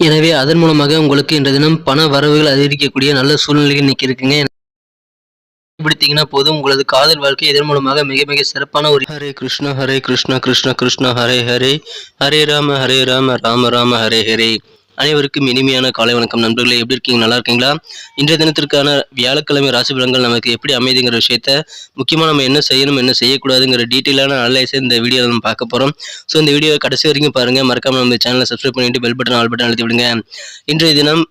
எனவே அதன் மூலமாக உங்களுக்கு இன்றைய தினம் பண வரவுகள் அதிகரிக்கக்கூடிய நல்ல சூழ்நிலைகள் இன்னைக்கு இருக்குங்க. பிடித்தீங்கன்னா போதும். உங்களது காதல் வாழ்க்கை இதன் மூலமாக மிக மிக சிறப்பான ஒரு ஹரே கிருஷ்ணா ஹரே கிருஷ்ணா கிருஷ்ண கிருஷ்ணா ஹரே ஹரே. ஹரே ராம ஹரே ராம ராம ராம ஹரே ஹரே. அனைவருக்கும் இனிமையான காலை வணக்கம். நண்பர்களே எப்படி இருக்கீங்க? நல்லா இருக்கீங்களா? இன்றைய தினத்திற்கான வியாழக்கிழமை ராசி பலன்கள் நமக்கு எப்படி அமைதிங்கிற விஷயத்த முக்கியமாக நம்ம என்ன செய்யணும் என்ன செய்யக்கூடாதுங்கிற டீட்டெயிலான அனலைஸை இந்த வீடியோவில் நம்ம பார்க்க போகிறோம் ஸோ இந்த வீடியோ கடைசி வரைக்கும் பாருங்கள் மறக்காமல் நம்ம சேனலை சப்ஸ்கிரைப் பண்ணிட்டு பெல் பட்டன் ஆல் பட்டன் அழுத்தி விடுங்க. இன்றைய தினம்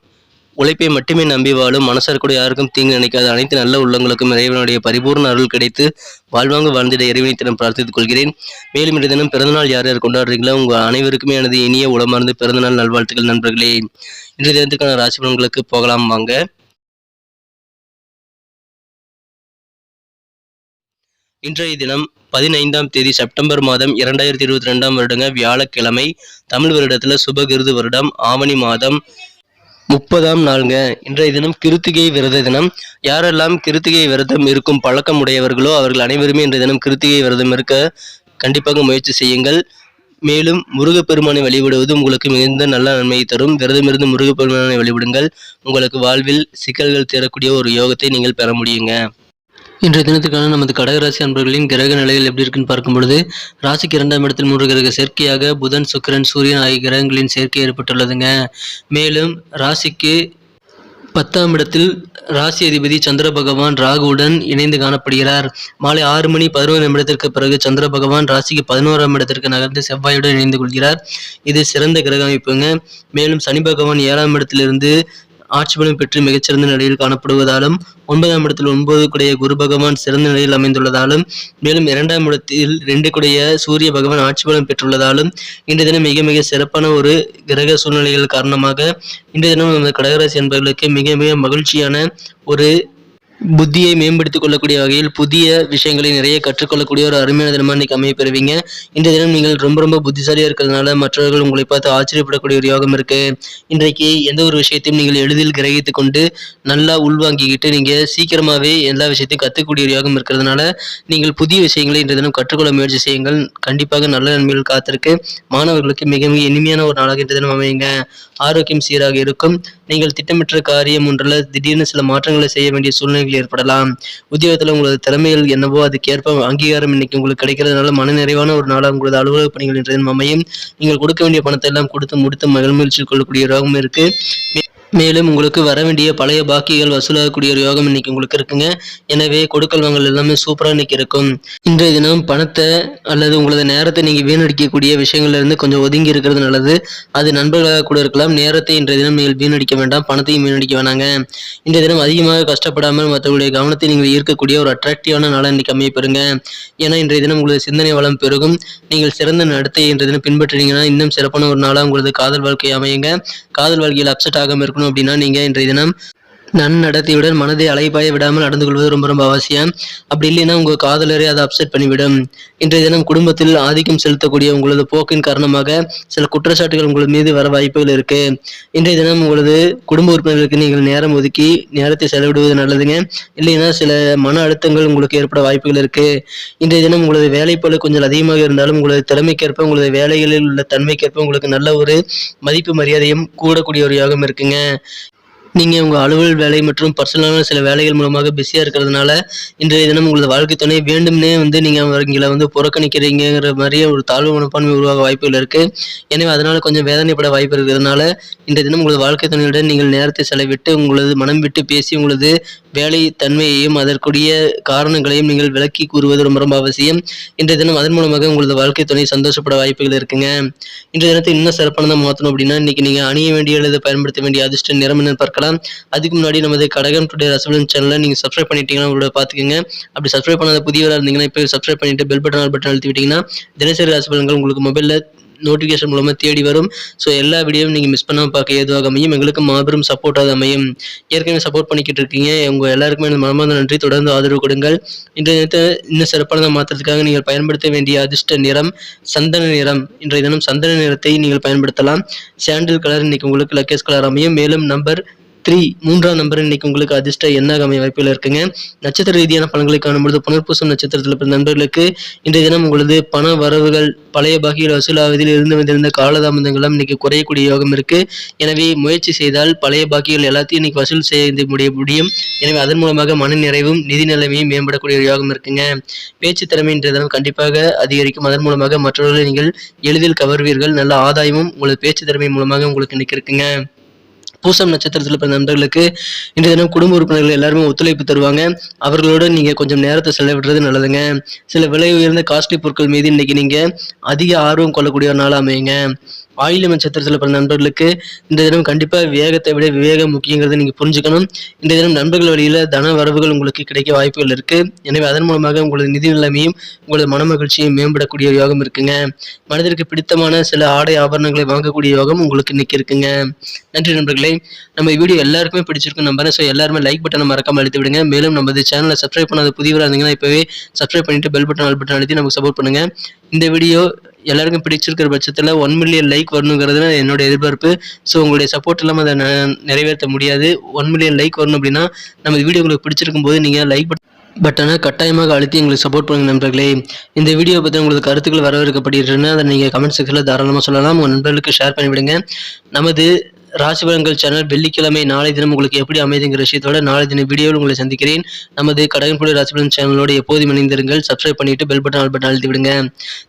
உழைப்பை மட்டுமே நம்பி வாழும் மனசார் கூட யாருக்கும் தீங்கு நினைக்காத அனைத்து நல்ல உள்ளங்களுக்கும் இறைவனுடைய பரிபூர்ண அருள் கிடைத்து வாழ்வாங்க வாழ்ந்திட இறைவனை தினம் பிரார்த்தித்துக் கொள்கிறேன். மேலும் இன்றைய தினம் பிறந்தநாள் யார் யார் கொண்டாடுறீங்களோ உங்கள் அனைவருக்குமே எனது இனிய உளமார்ந்து பிறந்தநாள் நல்வாழ்த்துக்கள் நண்பர்களே. இன்றைய தினத்துக்கான ராசி பலன்களுக்கு போகலாம் வாங்க. இன்றைய தினம் பதினைந்தாம் தேதி செப்டம்பர் மாதம் இரண்டாயிரத்தி இருபத்தி ரெண்டாம் வருடங்க வியாழக்கிழமை தமிழ் வருடத்துல சுபகிருது வருடம் ஆவணி மாதம் முப்பதாம் நாளுங்க. இன்றைய தினம் கிருத்திகை விரத தினம். யாரெல்லாம் கிருத்திகை விரதம் இருக்கும் பழக்கம் உடையவர்களோ அவர்கள் அனைவருமே இன்றைய தினம் கிருத்திகை விரதம் இருக்க கண்டிப்பாக முயற்சி செய்யுங்கள். மேலும் முருகப்பெருமானை வழிபடுவது உங்களுக்கு மிகுந்த நல்ல நன்மையை தரும். விரதமிருந்து முருகப்பெருமானை வழிபடுங்கள். உங்களுக்கு வாழ்வில் சிக்கல்கள் தரக்கூடிய ஒரு யோகத்தை நீங்கள் பெற முடியுங்க. இன்றைய தினத்துக்கான நமது கடகராசி அன்பர்களின் கிரக நிலைகள் எப்படி இருக்குன்னு பார்க்கும் பொழுது ராசிக்கு இரண்டாம் இடத்தில் மூன்று கிரக சேர்க்கையாக புதன் சுக்கிரன் சூரியன் ஆகிய கிரகங்களின் சேர்க்கை ஏற்பட்டுள்ளதுங்க. மேலும் ராசிக்கு பத்தாம் இடத்தில் ராசி அதிபதி சந்திர பகவான் ராகுவுடன் இணைந்து காணப்படுகிறார். மாலை ஆறு மணி பதினோரு நிமிடத்திற்கு பிறகு சந்திர பகவான் ராசிக்கு பதினோராம் இடத்திற்கு நகர்ந்து செவ்வாயுடன் இணைந்து கொள்கிறார். இது சிறந்த கிரக அமைப்புங்க. மேலும் சனி பகவான் ஏழாம் இடத்திலிருந்து ஆட்சிபலம் பெற்று மிகச்சிறந்த நிலையில் காணப்படுவதாலும் ஒன்பதாம் இடத்தில் ஒன்பது குடைய குரு பகவான் சிறந்த நிலையில் அமைந்துள்ளதாலும் மேலும் இரண்டாம் இடத்தில் ரெண்டு குடைய சூரிய பகவான் ஆட்சிபலம் பெற்றுள்ளதாலும் இன்றைய தினம் மிக மிக சிறப்பான ஒரு கிரக சூழ்நிலைகள் காரணமாக இன்றைய தினம் நமது கடகராசி என்பவர்களுக்கு மிக மிக மகிழ்ச்சியான ஒரு புத்தியை மேம்படுத்திக் கொள்ளக்கூடிய வகையில் புதிய விஷயங்களை நிறைய கற்றுக்கொள்ளக்கூடிய ஒரு அருமையான தினமாக இன்னைக்கு அமைய பெறுவீங்க. இன்றைய தினம் நீங்கள் ரொம்ப ரொம்ப புத்திசாலியாக இருக்கிறதுனால மற்றவர்கள் உங்களை பார்த்து ஆச்சரியப்படக்கூடிய ஒரு யோகம் இருக்கு. இன்றைக்கு எந்த ஒரு விஷயத்தையும் நீங்கள் எளிதில் கிரகித்து கொண்டு நல்லா உள்வாங்கிக்கிட்டு நீங்க சீக்கிரமாவே எல்லா விஷயத்தையும் கற்றுக்கூடிய ஒரு யோகம் இருக்கிறதுனால நீங்கள் புதிய விஷயங்களை இன்றைய தினம் கற்றுக்கொள்ள முயற்சி செய்யுங்கள். கண்டிப்பாக நல்ல நன்மைகள் காத்திருக்கு. மாணவர்களுக்கு மிக மிக இனிமையான ஒரு நாளாக இன்றைய தினம் அமையுங்க. ஆரோக்கியம் சீராக இருக்கும். நீங்கள் திட்டமிட்ட காரியம் ஒன்றில் திடீர்னு சில மாற்றங்களை செய்ய வேண்டிய சூழ்நிலைகள் ஏற்படலாம். உத்தியோகத்தில் உங்களது திறமைகள் என்னவோ அதுக்கேற்ப அங்கீகாரம் இன்னைக்கு உங்களுக்கு கிடைக்கிறதுனால மன நிறைவான ஒரு நாளாக உங்களது அலுவலக பணிகள் இன்றைய அமையும். நீங்கள் கொடுக்க வேண்டிய பணத்தை எல்லாம் கொடுத்து முடித்து மகிழ்ச்சியில் கொள்ளக்கூடிய ராகவும் இருக்கு. மேலும் உங்களுக்கு வர வேண்டிய பழைய பாக்கிகள் வசூலாகக்கூடிய ஒரு யோகம் இன்னைக்கு உங்களுக்கு இருக்குங்க. எனவே கொடுக்கல் வாங்கல் எல்லாமே சூப்பராக இன்னைக்கு இருக்கும். இன்றைய தினம் பணத்தை அல்லது உங்களது நேரத்தை நீங்க வீணடிக்கக்கூடிய விஷயங்கள்ல இருந்து கொஞ்சம் ஒதுங்கி இருக்கிறது நல்லது. அது நண்பர்களாக கூட இருக்கலாம். நேரத்தை இன்றைய தினம் நீங்கள் வீணடிக்க வேண்டாம். பணத்தையும் வீணடிக்க வேணாங்க. இன்றைய தினம் அதிகமாக கஷ்டப்படாமல் மற்றவருடைய கவனத்தை நீங்கள் ஈர்க்கக்கூடிய ஒரு அட்ராக்டிவான நாளாக இன்னைக்கு அமைய பெறுங்க. ஏன்னா இன்றைய தினம் உங்களது சிந்தனை வளம் பெருகும். நீங்கள் சிறந்த நடத்தை இன்றைய தினம் பின்பற்றினீங்கன்னா இன்னும் சிறப்பான ஒரு நாளாக உங்களது காதல் வாழ்க்கை அமையுங்க. காதல் வாழ்க்கையில் அப்செட் ஆகாமல் இருக்கணும் அப்படின்னா நீங்க இன்றைய தினம் நன்னடத்தையுடன் மனதை அலைபாய விடாமல் நடந்து கொள்வது ரொம்ப ரொம்ப அவசியம். அப்படி இல்லைன்னா உங்க காதலரை அதை அப்செட் பண்ணிவிடும். இன்றைய தினம் குடும்பத்தில் ஆதிக்கம் செலுத்தக்கூடிய உங்களது போக்கின் காரணமாக சில குற்றச்சாட்டுகள் உங்களது மீது வர வாய்ப்புகள் இருக்கு. இன்றைய தினம் உங்களது குடும்ப உறுப்பினர்களுக்கு நீங்கள் நேரம் ஒதுக்கி நேரத்தை செலவிடுவது நல்லதுங்க. இல்லைன்னா சில மன அழுத்தங்கள் உங்களுக்கு ஏற்பட வாய்ப்புகள் இருக்கு. இன்றைய தினம் உங்களது வேலைப்பளு கொஞ்சம் அதிகமாக இருந்தாலும் உங்களது திறமைக்கேற்ப உங்களது வேலைகளில் உள்ள தன்மைக்கேற்ப உங்களுக்கு நல்ல ஒரு மதிப்பு மரியாதையும் கூடக்கூடிய ஒரு யோகம் இருக்குங்க. நீங்கள் உங்கள் அலுவல் வேலை மற்றும் பர்சனலான சில வேலைகள் மூலமாக பிஸியாக இருக்கிறதுனால இன்றைய தினம் உங்களது வாழ்க்கை துணை வேண்டும்னே வந்து நீங்கள் இங்களை வந்து புறக்கணிக்கிறீங்கிற மாதிரியே ஒரு தாழ்வு மனப்பான்மை உருவாக வாய்ப்புகள் இருக்குது எனவே அதனால் கொஞ்சம் வேதனைப்பட வாய்ப்பு இருக்கிறதுனால இன்றைய தினம் உங்களது வாழ்க்கை துணையுடன் நீங்கள் நேரத்தை செலவிட்டு உங்களது மனம் விட்டு பேசி உங்களது வேலை தன்மையையும் அதற்குரிய காரணங்களையும் நீங்கள் விளக்கி கூறுவது ரொம்ப ரொம்ப அவசியம். இன்றைய தினம் அதன் மூலமாக உங்களது வாழ்க்கை துணை சந்தோஷப்பட வாய்ப்புகள் இருக்குங்க. இன்றைய தினத்தை இன்னும் சிறப்பானதாக மாற்றணும் அப்படின்னா இன்னைக்கு நீங்கள் அணிய வேண்டிய அல்லது பயன்படுத்த வேண்டிய அதிர்ஷ்ட நிறம் பார்க்கலாம் பார்க்கலாம் அதுக்கு முன்னாடி நமது கடகம் டுடே ரசபலன் சேனலை நீங்கள் சப்ஸ்கிரைப் பண்ணிட்டீங்கன்னா உங்களோட பார்த்துக்கோங்க. அப்படி சப்ஸ்கிரைப் பண்ணாத புதியவராக இருந்தீங்கன்னா இப்போ சப்ஸ்கிரைப் பண்ணிட்டு பெல் பட்டன் பட்டன் அழுத்தி விட்டீங்கன்னா தினசரி ராசிபலன்கள் உங்களுக்கு மொபைலில் நோட்டிஃபிகேஷன் மூலமாக தேடி வரும். ஸோ எல்லா வீடியோவும் நீங்கள் மிஸ் பண்ணாமல் பார்க்க ஏதுவாக அமையும். எங்களுக்கு மாபெரும் சப்போர்ட்டாக அமையும். ஏற்கனவே சப்போர்ட் பண்ணிக்கிட்டு இருக்கீங்க. உங்கள் எல்லாருக்குமே எனது மனமார்ந்த நன்றி. தொடர்ந்து ஆதரவு கொடுங்கள். இன்றைய தினத்தை இன்னும் சிறப்பானதாக மாற்றுறதுக்காக நீங்கள் பயன்படுத்த வேண்டிய அதிர்ஷ்ட நிறம் சந்தன நிறம். இன்றைய தினம் சந்தன நிறத்தை நீங்கள் பயன்படுத்தலாம். சாண்டில் கலர் இன்னைக்கு உங்களுக்கு லக்கேஸ் கலர் அமையும். மேலும் நம்பர் த்ரீ மூன்றாம் நம்பர் இன்னைக்கு உங்களுக்கு அதிர்ஷ்ட எண்ணாக அமைய வாய்ப்புகள் இருக்குங்க. நட்சத்திர ரீதியான பலன்களை காணும்பொழுது புனர்பூசம் நட்சத்திரத்தில் பிறந்த நண்பர்களுக்கு இன்றைய தினம் உங்களது பண வரவுகள் பழைய பாக்கியில் வசூலாவதில் இருந்து வந்திருந்த காலதாமதங்களும் இன்னைக்கு குறையக்கூடிய யோகம் இருக்கு. எனவே முயற்சி செய்தால் பழைய பாக்கிகள் எல்லாத்தையும் இன்னைக்கு வசூல் செய்ய முடிய முடியும். எனவே அதன் மூலமாக மன நிறைவும் நிதி நிலைமையும் மேம்படக்கூடிய யோகம் இருக்குங்க. பேச்சு திறமை இன்றைய தினம் கண்டிப்பாக அதிகரிக்கும். அதன் மூலமாக மற்றவர்களை நீங்கள் எளிதில் கவர்வீர்கள். நல்ல ஆதாயமும் உங்களது பேச்சு திறமை மூலமாக உங்களுக்கு இன்னைக்கு இருக்குங்க. பூசம் நட்சத்திரத்தில் பிறந்த நண்பர்களுக்கு இன்றைய தினம் குடும்ப உறுப்பினர்கள் எல்லாருமே ஒத்துழைப்பு தருவாங்க. அவர்களோட நீங்க கொஞ்சம் நேரத்தை செலவிடுறது நல்லதுங்க. சில விலை உயர்ந்த காஸ்ட்லி பொருட்கள் மீது இன்னைக்கு நீங்க அதிக ஆர்வம் கொள்ளக்கூடிய ஒரு நாள் அமையுங்க. ஆயிலம் நட்சத்திரத்தில் பிறந்த நண்பர்களுக்கு இந்த தினம் கண்டிப்பாக வேகத்தை விட விவேகம் முக்கியங்கிறத நீங்கள் புரிஞ்சுக்கணும். இந்த தினம் நண்பர்கள் வழியில் தன வரவுகள் உங்களுக்கு கிடைக்க வாய்ப்புகள் இருக்குது எனவே அதன் மூலமாக உங்களது நிதி நிலைமையும் உங்களது மன மகிழ்ச்சியும் மேம்படக்கூடிய யோகம் இருக்குங்க. மனதிற்கு பிடித்தமான சில ஆடை ஆபரணங்களை வாங்கக்கூடிய யோகம் உங்களுக்கு இன்னைக்கு இருக்குங்க. நன்றி நண்பர்களே. நம்ம வீடியோ எல்லாருக்குமே பிடிச்சிருக்கும் நம்புறேன். ஸோ எல்லாருமே லைக் பட்டனை மறக்காமல் அழுத்தி விடுங்க. மேலும் நமது சேனலை சப்ஸ்கிரைப் பண்ணாத புதியவராக இருந்தீங்கன்னா இப்போவே சப்ஸ்கிரைப் பண்ணிட்டு பெல் பட்டன் ஆல் பட்டன் அழுத்தி நமக்கு சப்போர்ட் பண்ணுங்க. இந்த வீடியோ எல்லாருக்கும் பிடிச்சிருக்கிற பட்சத்தில் ஒன் மில்லியன் லைக் வரணுங்கிறது என்னோட எதிர்பார்ப்பு. ஸோ உங்களுடைய சப்போர்ட் இல்லாமல் அதை நிறைவேற்ற முடியாது. ஒன் மில்லியன் லைக் வரணும் அப்படின்னா நம்ம வீடியோ உங்களுக்கு பிடிச்சிருக்கும் போது நீங்கள் லைக் பட் பட்டனை கட்டாயமாக அழுத்தி எங்களுக்கு சப்போர்ட் பண்ணுங்க நண்பர்களே. இந்த வீடியோ பற்றி உங்களுக்கு கருத்துக்கள் வரவேற்கப்படுகிறதுனா அதை நீங்கள் கமெண்ட் செக்ஷனில் தாராளமாக சொல்லலாம். உங்கள் நண்பர்களுக்கு ஷேர் பண்ணிவிடுங்க. நமது ராசிபலன்கள் சேனல் வெள்ளிக்கிழமை நாளை தினம் உங்களுக்கு எப்படி அமைதுங்கிற விஷயத்தோட நாளை தினம் வீடியோவில் உங்களை சந்திக்கிறேன். நமது கடகன்புடி ராசிபலன் சேனலோட எப்போதும் இணைந்திருங்கள். சப்ஸ்கிரைப் பண்ணிட்டு பெல் பட்டன் ஆல் பட்டன் அழுத்தி விடுங்க.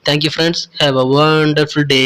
Thank you friends have a wonderful day